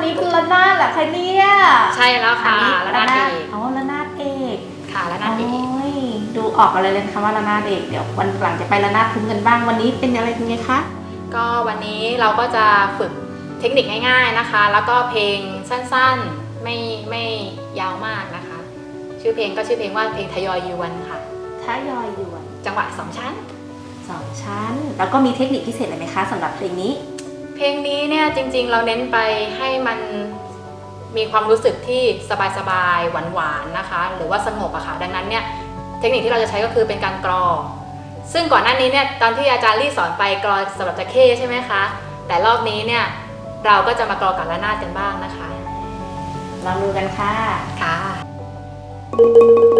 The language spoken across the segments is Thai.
วันนี้คือระนาดเหรอคะเนี่ยใช่แล้วค่ะระนาดเอกอ๋อระนาดเอกค่ะระนาดเอกโอ้ยดูออกกันเลยเลยนะคะว่าระนาดเอกเดี๋ยววันหลังจะไประนาดทุ้มกันบ้างวันนี้เป็นอะไรยังไงคะก็วันนี้เราก็จะฝึกเทคนิคง่าย ๆนะคะ แล้วก็เพลงสั้นๆไม่ไม่ยาวมากนะคะ ชื่อเพลงก็ชื่อเพลงว่าเพลงทยอยยวนค่ะท้ายอยยวน จังหวะสองชั้นสองชั้น แล้วก็มีเทคนิคพิเศษอะไรไหมคะสำหรับเพลงนี้ เพลงนี้เนี่ยจริงๆ เราเน้นไปให้มันมีความรู้สึกที่สบายๆ หวานๆ นะคะ หรือว่าสงบอะค่ะ ดังนั้นเนี่ยเทคนิคที่เราจะใช้ก็คือเป็นการกรอ ซึ่งก่อนหน้านี้เนี่ยตอนที่อาจารย์ลี่สอนไปกรอสำหรับจะเข้ใช่ไหมคะ แต่รอบนี้เนี่ยเราก็จะมากรอกับระนาดกันบ้างนะคะลองดูกันค่ะค่ะ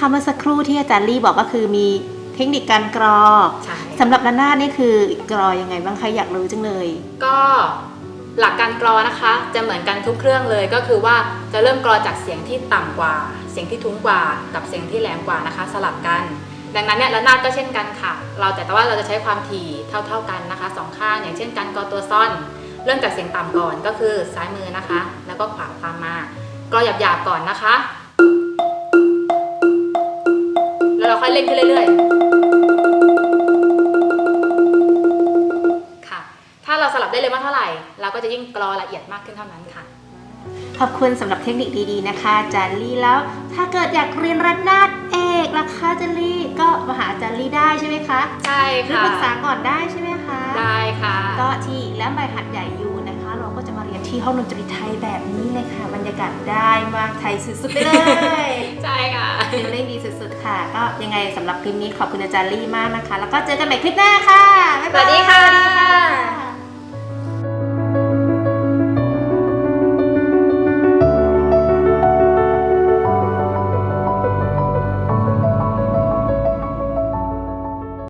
คำเมื่อสักครู่ที่อาจารย์ลี่บอกก็คือมีเทคนิคการกรอใช่สำหรับระนาดนี่คือกรอยังไงบ้างคะอยากรู้จังเลย ก็หลักการกรอนะคะ จะเหมือนกันทุกเครื่องเลยก็คือว่าจะเริ่มกรอจากเสียงที่ต่ำกว่า เสียงที่ทุ้มกว่า กับเสียงที่แหลมกว่านะคะ สลับกัน ดังนั้นเนี่ยระนาดก็เช่นกันค่ะ เราแต่ว่าเราจะใช้ความถี่เท่า ๆกันนะคะสองข้างอย่างเช่นการกรอตัวซ่อน เริ่มจากเสียงต่ำก่อนก็คือซ้ายมือนะคะ แล้วก็ขวาตามมากรอหยาบๆก่อนนะคะ อยเล่นขึ้นเรื่อยๆ ค่ะ ถ้าเราสลับได้เร็วมากเท่าไหร่ เราก็จะยิ่งกรอละเอียดมากขึ้นเท่านั้นค่ะ ขอบคุณสำหรับเทคนิคดีๆนะคะอาจารย์ลี่แล้ว ถ้าเกิดอยากเรียนระนาดเอกล่ะคะอาจารย์ลี่ก็มาหาอาจารย์ลี่ได้ใช่ไหมคะใช่หรือค่ะ ปรึกษาก่อนได้ใช่ไหมคะ ได้ค่ะ ก็ที่และใบหัดใหญ่ยูนะคะ เราก็จะมาเรียนที่ห้องดนตรีไทยแบบนี้เลยค่ะ บรรยากาศได้มากไทยสุดๆไปเลยใช่ค่ะฟีลลิ่งดีสุดๆค่ะ ก็ยังไงสำหรับคลิปนี้ขอบคุณอาจารย์ลี่มากนะคะ แล้วก็เจอกันใหม่คลิปหน้าค่ะบ๊ายสบายวัสดีค่ะ